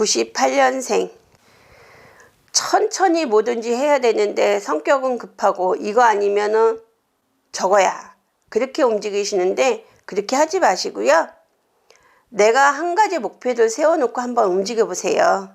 98년생. 천천히 뭐든지 해야 되는데 성격은 급하고 이거 아니면은 저거야. 그렇게 움직이시는데 그렇게 하지 마시고요. 내가 한 가지 목표를 세워놓고 한번 움직여 보세요.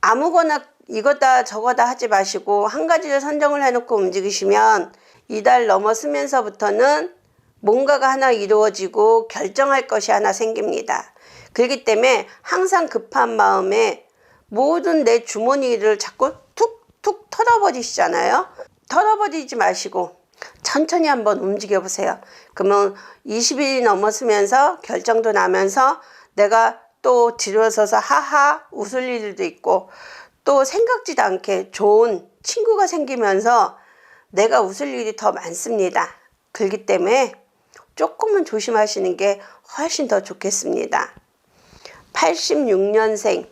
아무거나 이거다 저거다 하지 마시고 한 가지를 선정을 해놓고 움직이시면 이달 넘어서면서부터는 뭔가가 하나 이루어지고 결정할 것이 하나 생깁니다. 그렇기 때문에 항상 급한 마음에 모든 내 주머니를 자꾸 툭툭 털어버리시잖아요. 털어버리지 마시고 천천히 한번 움직여 보세요. 그러면 20일이 넘었으면서 결정도 나면서 내가 또 뒤로서서 하하 웃을 일도 있고 또 생각지도 않게 좋은 친구가 생기면서 내가 웃을 일이 더 많습니다. 그렇기 때문에 조금은 조심하시는 게 훨씬 더 좋겠습니다. 86년생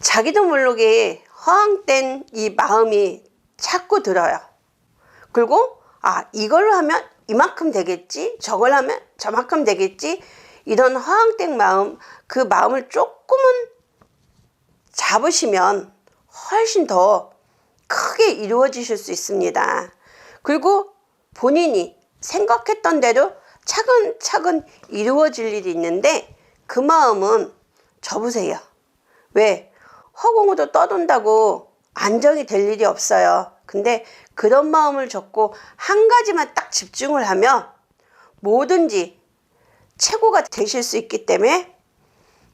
자기도 모르게 허황된 이 마음이 자꾸 들어요. 그리고 아 이걸로 하면 이만큼 되겠지 저걸 하면 저만큼 되겠지 이런 허황된 마음 그 마음을 조금은 잡으시면 훨씬 더 크게 이루어지실 수 있습니다. 그리고 본인이 생각했던 대로 차근차근 이루어질 일이 있는데 그 마음은 접으세요. 왜? 허공으로 떠돈다고 안정이 될 일이 없어요. 근데 그런 마음을 접고 한 가지만 딱 집중을 하면 뭐든지 최고가 되실 수 있기 때문에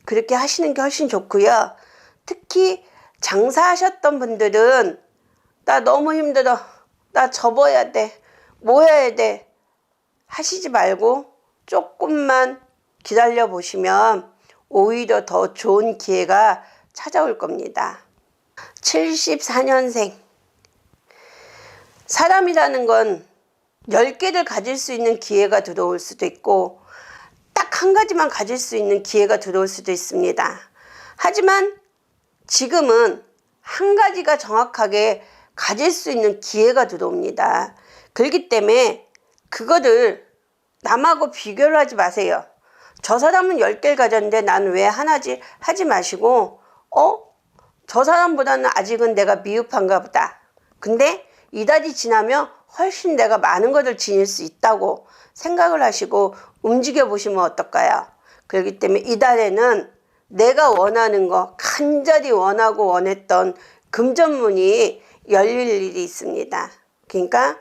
그렇게 하시는 게 훨씬 좋고요. 특히 장사하셨던 분들은 나 너무 힘들어. 나 접어야 돼. 뭐 해야 돼. 하시지 말고 조금만 기다려 보시면 오히려 더 좋은 기회가 찾아올 겁니다. 74년생. 사람이라는 건 10개를 가질 수 있는 기회가 들어올 수도 있고, 딱 한 가지만 가질 수 있는 기회가 들어올 수도 있습니다. 하지만 지금은 한 가지가 정확하게 가질 수 있는 기회가 들어옵니다. 그렇기 때문에 그거를 남하고 비교를 하지 마세요. 저 사람은 10개를 가졌는데 나는 왜 하나지 하지 마시고, 어? 저 사람보다는 아직은 내가 미흡한가 보다. 근데 이달이 지나면 훨씬 내가 많은 것을 지닐 수 있다고 생각을 하시고 움직여 보시면 어떨까요? 그렇기 때문에 이달에는 내가 원하는 거, 간절히 원하고 원했던 금전문이 열릴 일이 있습니다. 그러니까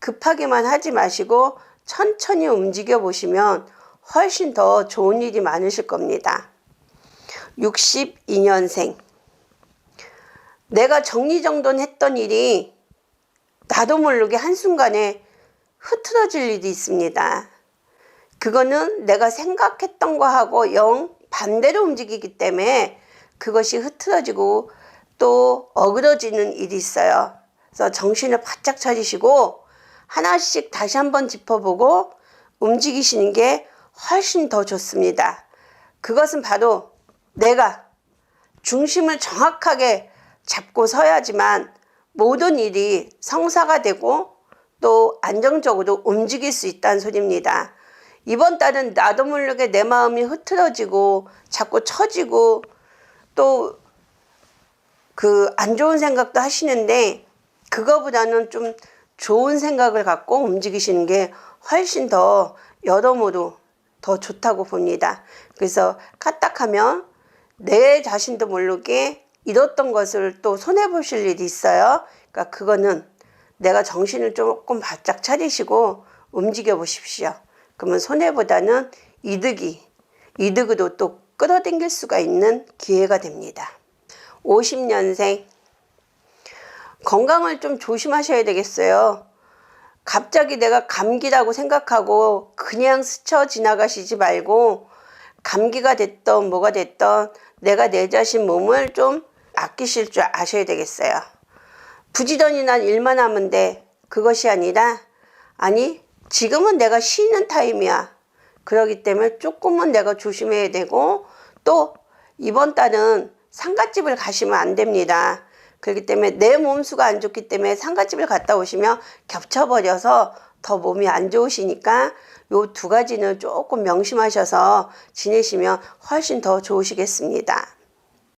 급하게만 하지 마시고 천천히 움직여 보시면 훨씬 더 좋은 일이 많으실 겁니다. 62년생. 내가 정리정돈했던 일이 나도 모르게 한순간에 흐트러질 일이 있습니다. 그거는 내가 생각했던 거하고 영 반대로 움직이기 때문에 그것이 흐트러지고 또 어그러지는 일이 있어요. 그래서 정신을 바짝 차리시고 하나씩 다시 한번 짚어보고 움직이시는 게 훨씬 더 좋습니다. 그것은 바로 내가 중심을 정확하게 잡고 서야지만 모든 일이 성사가 되고 또 안정적으로 움직일 수 있다는 소리입니다. 이번 달은 나도 모르게 내 마음이 흐트러지고 자꾸 처지고 또 그 안 좋은 생각도 하시는데 그거보다는 좀 좋은 생각을 갖고 움직이시는 게 훨씬 더 여러모로 더 좋다고 봅니다. 그래서 까딱하면 내 자신도 모르게 잃었던 것을 또 손해 보실 일이 있어요. 그러니까 그거는 내가 정신을 조금 바짝 차리시고 움직여 보십시오. 그러면 손해보다는 이득이, 이득으로 또 끌어당길 수가 있는 기회가 됩니다. 50년생. 건강을 좀 조심하셔야 되겠어요. 갑자기 내가 감기라고 생각하고 그냥 스쳐 지나가시지 말고 감기가 됐던 뭐가 됐던 내가 내 자신 몸을 좀 아끼실 줄 아셔야 되겠어요. 부지런히 난 일만 하면 돼. 그것이 아니라 아니 지금은 내가 쉬는 타임이야. 그러기 때문에 조금은 내가 조심해야 되고 또 이번 달은 상갓집을 가시면 안 됩니다. 그렇기 때문에 내 몸수가 안 좋기 때문에 상갓집을 갔다 오시면 겹쳐버려서 더 몸이 안 좋으시니까 요 두 가지는 조금 명심하셔서 지내시면 훨씬 더 좋으시겠습니다.